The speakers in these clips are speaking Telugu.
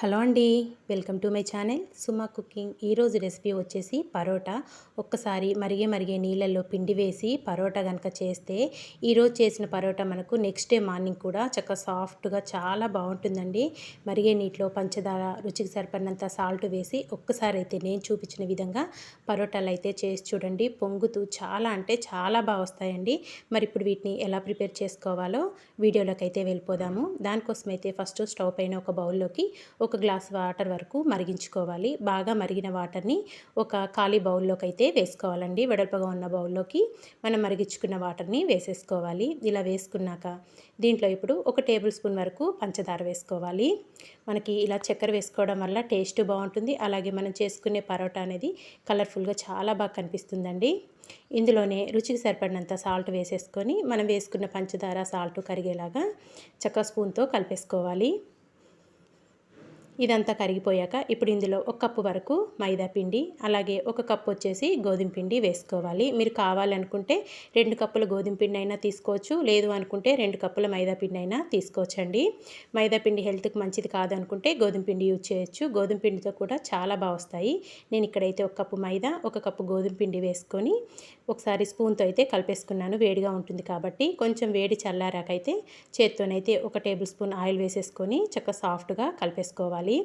హలో అండి welcome to my channel. Suma cooking. ఈరోజు రెసిపీ వచ్చేసి పరోటా. ఒక్కసారి మరిగే మరిగే నీళ్ళల్లో పిండి వేసి పరోటా కనుక చేస్తే ఈరోజు చేసిన పరోటా మనకు నెక్స్ట్ డే మార్నింగ్ కూడా చక్కగా సాఫ్ట్గా చాలా బాగుంటుందండి. మరిగే నీటిలో పంచదార రుచికి సరిపడినంత సాల్ట్ వేసి ఒక్కసారి అయితే నేను చూపించిన విధంగా పరోటాలు అయితే చేసి చూడండి. పొంగుతూ చాలా అంటే చాలా బాగా వస్తాయండి. మరి ఇప్పుడు వీటిని ఎలా ప్రిపేర్ చేసుకోవాలో వీడియోలోకి అయితే వెళ్ళిపోదాము. దానికోసం అయితే ఫస్ట్ స్టవ్ పైన ఒక బౌల్లోకి ఒక గ్లాస్ వాటర్ వరకు మరిగించుకోవాలి. బాగా మరిగిన వాటర్ని ఒక ఖాళీ బౌల్లోకి అయితే వేసుకోవాలండి. వెడల్పగా ఉన్న బౌల్లోకి మనం మరిగించుకున్న వాటర్ని వేసేసుకోవాలి. ఇలా వేసుకున్నాక దీంట్లో ఇప్పుడు ఒక టేబుల్ స్పూన్ వరకు పంచదార వేసుకోవాలి. మనకి ఇలా చక్కెర వేసుకోవడం వల్ల టేస్ట్ బాగుంటుంది. అలాగే మనం చేసుకునే పరోటా అనేది కలర్ఫుల్గా చాలా బాగా కనిపిస్తుందండి. ఇందులోనే రుచికి సరిపడినంత సాల్ట్ వేసేసుకొని మనం వేసుకున్న పంచదార సాల్ట్ కరిగేలాగా చక్క స్పూన్తో కలిపేసుకోవాలి. ఇదంతా కరిగిపోయాక ఇప్పుడు ఇందులో ఒక కప్పు వరకు మైదా పిండి అలాగే ఒక కప్పు వచ్చేసి గోధుమ పిండి వేసుకోవాలి. మీరు కావాలనుకుంటే రెండు కప్పుల గోధుమ పిండి అయినా తీసుకోవచ్చు లేదు అనుకుంటే రెండు కప్పుల మైదా పిండి అయినా తీసుకోవచ్చండి. మైదా పిండి హెల్త్కి మంచిది కాదనుకుంటే గోధుమ పిండి యూజ్ చేయొచ్చు. గోధుమ పిండితో కూడా చాలా బాగా వస్తాయి. నేను ఇక్కడైతే ఒక కప్పు మైదా ఒక కప్పు గోధుమ పిండి వేసుకొని ఒకసారి స్పూన్తో అయితే కలిపేసుకున్నాను వేడిగా ఉంటుంది కాబట్టి. కొంచెం వేడి చల్లారాకైతే చేత్తోనైతే ఒక టేబుల్ స్పూన్ ఆయిల్ వేసేసుకొని చక్కగా సాఫ్ట్గా కలిపేసుకోవాలి.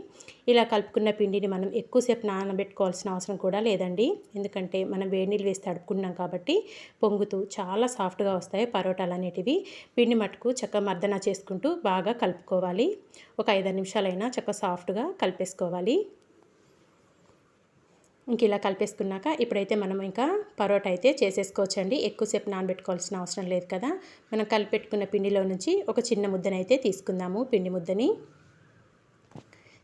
ఇలా కలుపుకున్న పిండిని మనం ఎక్కువసేపు నానబెట్టుకోవాల్సిన అవసరం కూడా లేదండి. ఎందుకంటే మనం వేడి నీళ్ళు వేసి తడుపుకున్నాం కాబట్టి పొంగుతూ చాలా సాఫ్ట్గా వస్తాయి పరోటాలు అనేటివి. పిండి మట్టుకు చక్క మర్దన చేసుకుంటూ బాగా కలుపుకోవాలి. ఒక ఐదు నిమిషాలైనా చక్క సాఫ్ట్గా కలిపేసుకోవాలి. ఇంక ఇలా కలిపేసుకున్నాక ఇప్పుడైతే మనం ఇంకా పరోటా అయితే చేసేసుకోవచ్చండి. ఎక్కువసేపు నానబెట్టుకోవాల్సిన అవసరం లేదు కదా. మనం కలిపెట్టుకున్న పిండిలో నుంచి ఒక చిన్న ముద్దనైతే తీసుకుందాము. పిండి ముద్దని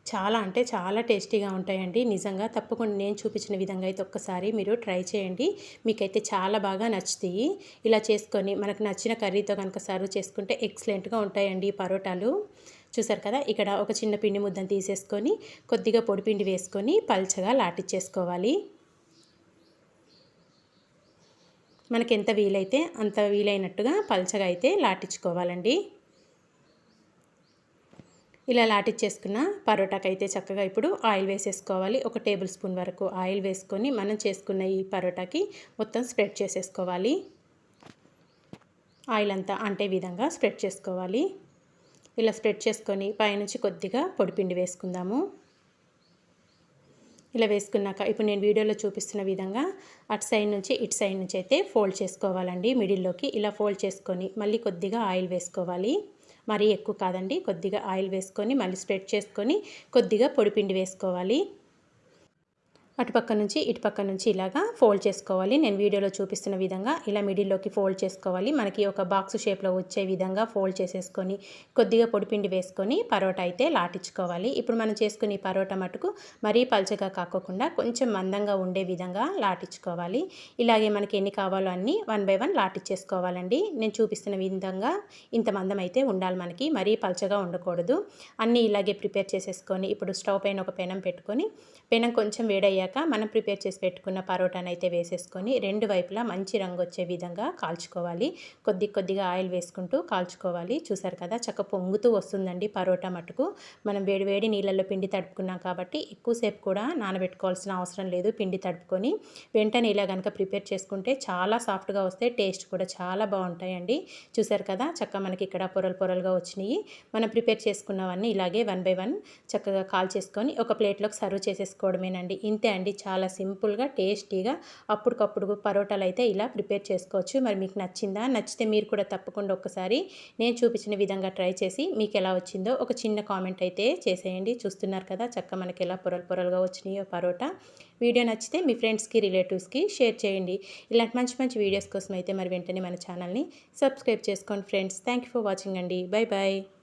చాలా అంటే చాలా టేస్టీగా ఉంటాయండి. నిజంగా తప్పకుండా నేను చూపించిన విధంగా అయితే ఒక్కసారి మీరు ట్రై చేయండి. మీకైతే చాలా బాగా నచ్చుతాయి. ఇలా చేసుకొని మనకు నచ్చిన కర్రీతో కనుక సర్వ్ చేసుకుంటే ఎక్సలెంట్గా ఉంటాయండి ఈ పరోటాలు. చూసారు కదా? ఇక్కడ ఒక చిన్న పిండి ముద్దను తీసేసుకొని కొద్దిగా పొడిపిండి వేసుకొని పల్చగా లాటిచ్చేసుకోవాలి. మనకి ఎంత వీలైతే అంత వీలైనట్టుగా పల్చగా అయితే లాటించుకోవాలండి ఇలా లాటిచ్చేసుకున్న పరోటాకి అయితే చక్కగా ఇప్పుడు ఆయిల్ వేసేసుకోవాలి. ఒక టేబుల్ స్పూన్ వరకు ఆయిల్ వేసుకొని మనం చేసుకున్న ఈ పరోటాకి మొత్తం స్ప్రెడ్ చేసేసుకోవాలి. ఆయిల్ అంతా అంటే విధంగా స్ప్రెడ్ చేసుకోవాలి. ఇలా స్ప్రెడ్ చేసుకొని పైనుంచి కొద్దిగా పొడిపిండి వేసుకుందాము. ఇలా వేసుకున్నాక ఇప్పుడు నేను వీడియోలో చూపిస్తున్న విధంగా అటు సైడ్ నుంచి ఇటు సైడ్ నుంచి అయితే ఫోల్డ్ చేసుకోవాలండి. మిడిల్లోకి ఇలా ఫోల్డ్ చేసుకొని మళ్ళీ కొద్దిగా ఆయిల్ వేసుకోవాలి. మరీ ఎక్కువ కాదండి కొద్దిగా ఆయిల్ వేసుకొని మళ్ళీ స్ప్రెడ్ చేసుకొని కొద్దిగా పొడిపిండి వేసుకోవాలి. అటుపక్క నుంచి ఇటుపక్క నుంచి ఇలాగా ఫోల్డ్ చేసుకోవాలి. నేను వీడియోలో చూపిస్తున్న విధంగా ఇలా మిడిల్లోకి ఫోల్డ్ చేసుకోవాలి. మనకి ఒక బాక్స్ షేప్లో వచ్చే విధంగా ఫోల్డ్ చేసేసుకొని కొద్దిగా పొడిపిండి వేసుకొని పరోటా అయితే లాటించుకోవాలి. ఇప్పుడు మనం చేసుకునే పరోటా మటుకు మరీ పల్చగా కాకోకుండా కొంచెం మందంగా ఉండే విధంగా లాటించుకోవాలి. ఇలాగే మనకి ఎన్ని కావాలో అన్నీ వన్ బై వన్ లాటించేసుకోవాలండి నేను చూపిస్తున్న విధంగా ఇంత మందం అయితే ఉండాలి మనకి. మరీ పల్చగా ఉండకూడదు. అన్నీ ఇలాగే ప్రిపేర్ చేసేసుకొని ఇప్పుడు స్టవ్ పైన ఒక పెనం పెట్టుకొని పెనం కొంచెం వేడయ్యాక అయ్యాక మనం ప్రిపేర్ చేసి పెట్టుకున్న పరోటాను అయితే వేసేసుకొని రెండు వైపులా మంచి రంగు వచ్చే విధంగా కాల్చుకోవాలి. కొద్ది కొద్దిగా ఆయిల్ వేసుకుంటూ కాల్చుకోవాలి. చూసారు కదా చక్క పొంగుతూ వస్తుందండి పరోటా మటుకు. మనం వేడి వేడి నీళ్ళల్లో పిండి తడుపుకున్నాం కాబట్టి ఎక్కువసేపు కూడా నానబెట్టుకోవాల్సిన అవసరం లేదు పిండి తడుపుకొని. వెంటనే ఇలా కనుక ప్రిపేర్ చేసుకుంటే చాలా సాఫ్ట్గా వస్తే టేస్ట్ కూడా చాలా బాగుంటాయండి. చూసారు కదా చక్క మనకి ఇక్కడ పొరలు పొరలుగా వచ్చినాయి. మనం ప్రిపేర్ చేసుకున్నవన్నీ ఇలాగే వన్ బై వన్ చక్కగా కాల్ చేసుకొని ఒక ప్లేట్లోకి సర్వ్ చేసేసుకోవడమేనండి. ఇంతే అండి చాలా సింపుల్గా టేస్టీగా అప్పటికప్పుడు పరోటాలు అయితే ఇలా ప్రిపేర్ చేసుకోవచ్చు. మరి మీకు నచ్చిందా? నచ్చితే మీరు కూడా తప్పకుండా ఒక్కసారి నేను చూపించిన విధంగా ట్రై చేసి మీకు ఎలా వచ్చిందో ఒక చిన్న కామెంట్ అయితే చేసేయండి. చూస్తున్నారు కదా చక్క మనకి ఎలా పొరలు పొరలుగా వచ్చినాయో పరోటా. వీడియో నచ్చితే మీ ఫ్రెండ్స్కి రిలేటివ్స్కి షేర్ చేయండి. ఇలాంటి మంచి మంచి వీడియోస్ కోసం అయితే మరి వెంటనే మన ఛానల్ని సబ్స్క్రైబ్ చేసుకోండి ఫ్రెండ్స్. థ్యాంక్ ఫర్ వాచింగ్ అండి. Bye bye